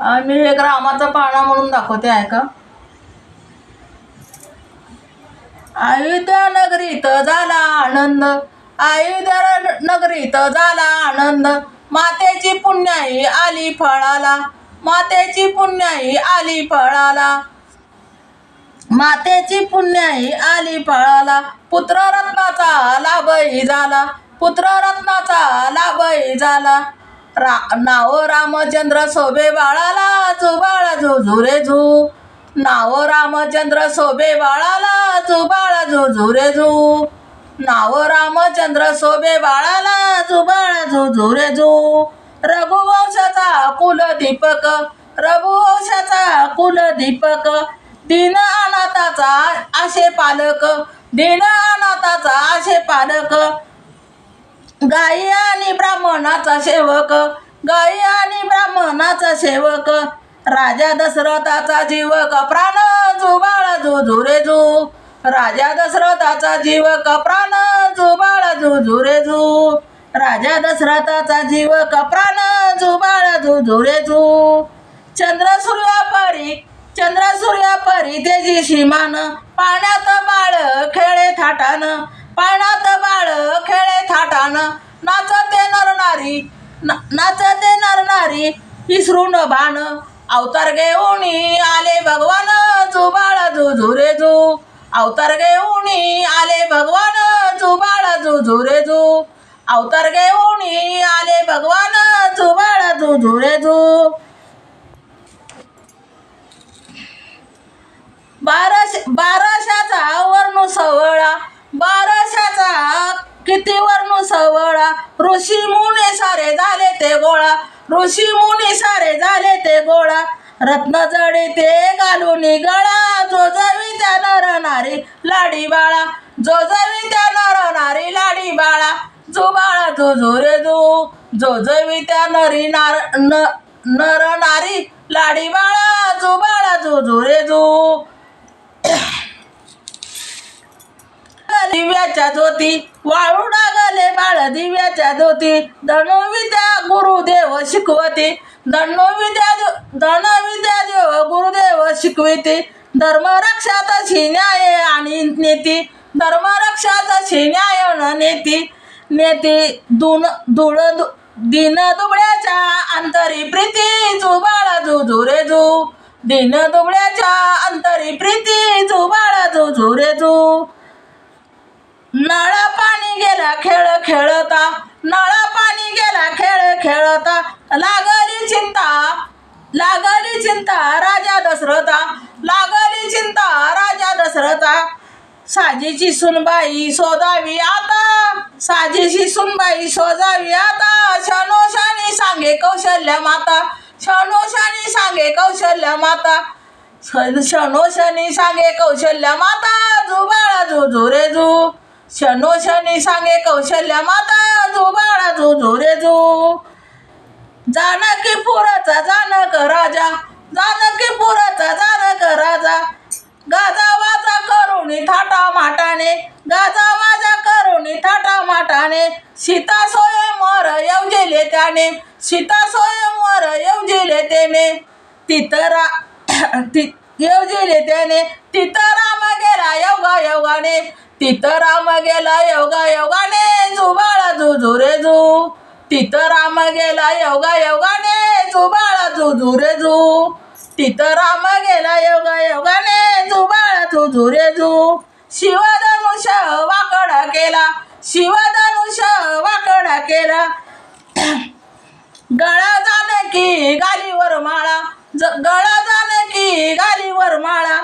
मी एक रामाचा पाळणा म्हणून दाखवते आहे का अयोध्या नगरीत झाला आनंद अयोध्या नगरीत झाला आनंद. मातेची पुण्याई आली फळाला मातेची पुण्याई आली फळाला. मातेची पुण्याई आली फळाला पुत्ररत्नाचा लाभही झाला पुत्ररत्नाचा लाभही झाला. रा नाव रामचंद्र सोबे बाळाला जुबाळा झुझुरे झू नाव रामचंद्र सोबे बाळाला जुबाळा झुझुरे झू नाव रामचंद्र सोबे बाळाला जुबाळा झुझुरे झू रघुवंशाचा कुलदीपक रघुवंशाचा कुलदीपक दिन अनाथाचा आशे पालक दिन अनाथाचा आशे पालक. गाई आणि ब्राह्मणाचा सेवक गाई आणि ब्राह्मणाचा सेवक. राजा दशरथाचा जीवक प्राण जुबाळ झुझुरे झू राजा दशरथाचा जीवक प्राण जुबाळ झुझुरे झू राजा दशरथाचा जीवक प्राण जुबाळ झुझुरे झू चंद्र सूर्यापरी चंद्र सूर्यापरी तेजी सीमान पाण्यात बाळ खेळे थाटान. पाण्यात बाळ खेळे थाटान. नाचते नरनारी नाचते नरनारी विसरून भान. अवतार घेऊन आले भगवान जुबाळ झुझुरे झू अवतार घेऊन आले भगवान जुबाळ झुझुरे झू अवतार घेऊन आले भगवान जुबाळ झुझुरे झू बाराशे बाराशाचा वर्ण सवळा. बाराशाचा किती वर्णू सवळा? ऋषी मुनी सारे झाले ते गोळा. ऋषी मुनी सारे झाले ते गोळा. रत्न जडे ते घालून गळा. जो जवी त्या नरणारी लाडी बाळा. जो जवी त्या नरणारी लाडी बाळा. जो बाळा जो झोरे जो. जो जवी त्या नरी नार न नर नारी लाडी बाळा. जो बाळा जो झोरे जो. दिव्याच्या ज्योती वाळू लागले बाळ दिव्याच्या ज्योती. धनुविद्या गुरुदेव शिकवते. धनुविद्या धनविद्या देव गुरुदेव शिकविते. तशी न्याय आणि नेती. धर्मरक्षा तशी न्याय न नेती. नेती दुन दुळ दु- दिन दुबळ्याच्या अंतरी प्रीती जुबाळा जुजुरे जू दिन दुबळ्याच्या अंतरी प्रीती झू बाळाजू जू. नळा पाणी गेला खेळ खेळता. नळा पाणी गेला खेळ खेळता. लागली चिंता लागली चिंता राजा दशरथा लागली चिंता राजा दशरथा साजीची सुनबाई शोधावी आता. साजीची सुनबाई शोधावी आता. शनोशानी सांगे कौशल्य माता. शनोशानी सांगे कौशल्य माता. शनोशनी सांगे कौशल्य माता. जुबाळा जुजुरे शनो शनी सांगे कौशल्य माता जुबाळा जो जू जानकी पुराचा जानक राजा जानकी पुराचा जानक राजा. गाजा वाजा करुणी थाटा माटाने गाजा वाजा करुणी थाटा माटाने सीता स्वयंवर येवजिले त्याने सीता स्वयंवर येवजिले त्याने. तितरा ति येवजिले त्याने तितरा राम गेला योगा योगाने. तिथं राम गेला योगा योगाने. जुबाळा जुजुरे जू तिथं राम गेला योगा योगाने. जुबाळा जुजुरे जू तिथं राम गेला योगा योगाने. जुबाळा जुजुरे जू शिवधनुष वाकडा केला. शिवधनुष वाकडा केला. गळा जाण की गालीवर माळा. गळा जाण की गालीवर माळा.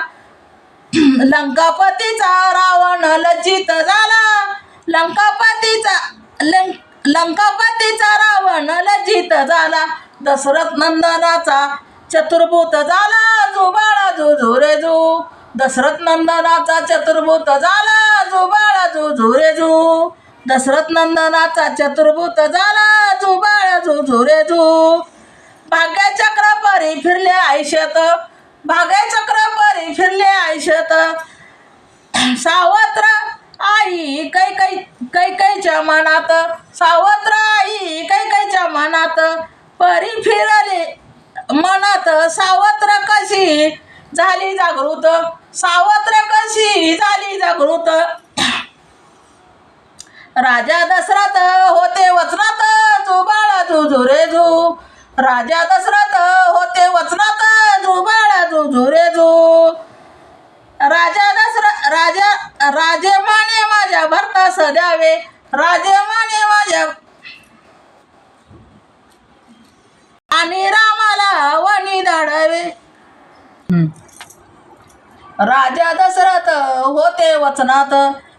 लंकापतीचा रावण लज्जित झाला. लंकापतीचा लं लंकापतीचा रावण लज्जित झाला. दशरथ नंदनाचा चतुर्भूत झाला. जुबाळा जुझुरे जू दशरथ नंदनाचा चतुर्भूत झाला. जुबाळा जुझुरे जू दशरथ नंदनाचा चतुर्भूत झाला. जुबाळा जुझुरे जू. भाग्यचक्र परी फिरले आयुष्यात. भाग्यचक्र परी फिरले आयुष्यात सावत्र आई कै कै कैकैच्या मनात. सावत्र आई कैकैच्या मनात. परी फिरले मनात. सावत्र कशी झाली जागृत? सावत्र कशी झाली जागृत? राजा दशरथ होते वचनात जुबाळा जुजुरे जू. राजा दशरथ होते वचनात जुबाळा जुजुरे जू राजा दशरथ राजा राजे माने माझ्या भरतास द्यावे राजे माने माझ्या आणि रामाला वणी धाडावे. राजा दशरथ होते वचनात.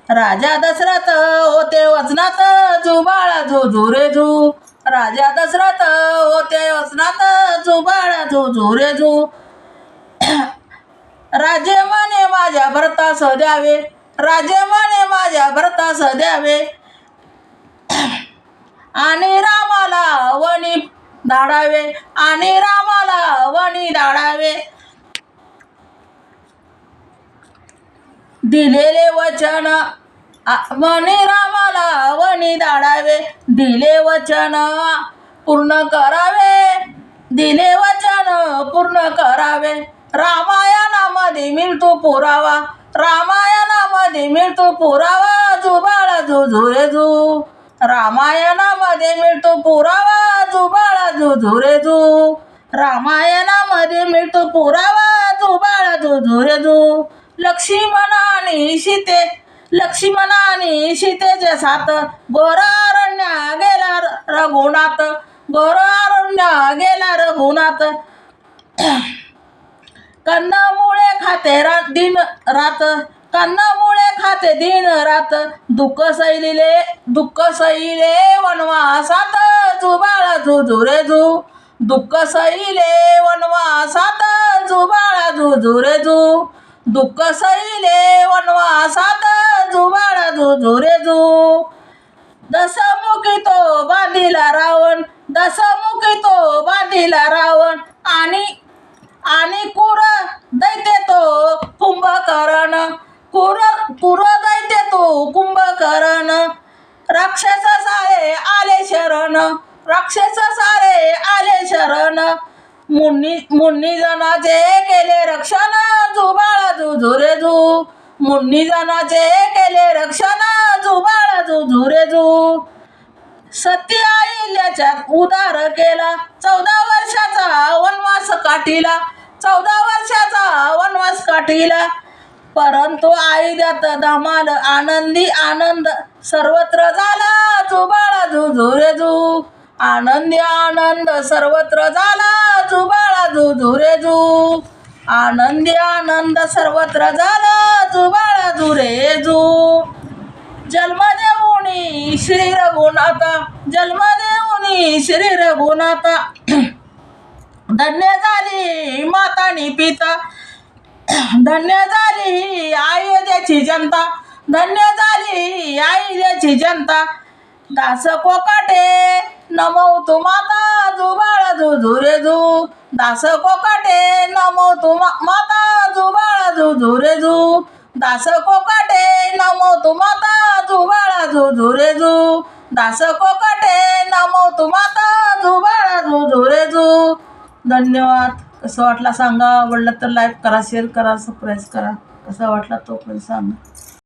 राजा दशरथ होते वचनात. जुबाळा झुझुरे झू राजा दशरथ होते वचनात. जुबाळा झुझुरे झू राजे म्हणे माझ्या भरतास द्यावे. राजे म्हणे माझ्या भरतास द्यावे. आणि रामाला वणी धाडावे. आणि रामाला वणी धाडावे. दिलेले वचन आ- रामाला वणी धाडावे. दिले वचन पूर्ण करावे. दिले वचन पूर्ण करावे. रामायणामध्ये मिळतो पुरावा. रामायणामध्ये मिळतो पुरावा. जुबाळा झुझुरे झू रामायणामध्ये मिळतो पुरावा. जुबाळा झुझुरे झू रामायणामध्ये मिळतो पुरावा. जुबाळा झुझुरे झू लक्ष्मणाने सीते. लक्ष्मणाने सीतेचे साथ गोरारण्या गेला रघुनाथ. गोरारण्या गेला रघुनाथ. कन्नामुळे खाते रा दिन रात. कन्नामुळे खाते दिन रात. दुःख सैलिले दुःख सैले वनवासात जुबाळा झुझुरे झू दुःख सैले वनवासात. जुबाळा झुझुरे झू दुःख सैले वनवासात. जुबाळा झुझुरे झू दशमुखी तो बांधिला रावण. दशमुखी तो बांधिला रावण. आणि आणि दैते तो कुंभकरण. कुर कुर दैते तो कुंभकर्ण. राक्षस सारे आले शरण. राक्षस सारे आले शरण. मुन्नी मुन्नी जनाचे केले रक्षण. जुबाळा जुझुरे जू मुन्नी जनाचे केले रक्षण. जुबाळा जुझुरे जू सत्य आईल्याच्या उदार केला. चौदा वर्षाचा वनवास काठीला. चौदा वनवास काठीला परंतु आई द्यात धमाल आनंदी आनंद सर्वत्र झाला चुबाळा झुझू रे झू आनंदी आनंद सर्वत्र झाला चुबाळा झुझू रे झू आनंदी आनंद सर्वत्र झाला जुबाळा झुरे झू जन्म देऊनी श्री रघुनाथा जन्म देऊनी श्री रघुनाथा. धन्य झाली माता पिता. धन्य झाली अयोध्याची जनता. धन्य झाली अयोध्याची जनता. दास कोकाटे नमो तू माता जुबाळा झुझुरे जू दास कोकाटे नमो तू माता जुबाळा झुझुरे जू दास कोकाटे नमो तू माता जुबाळा झुझुरे जू दास कोकाटे नमो तू माता जुबाळा झुझुरे जू. धन्यवाद. कसं वाटला सांगा. आवडलं तर लाईक करा शेअर करा सबस्क्राईब करा. कसा वाटला तो पण सांगा.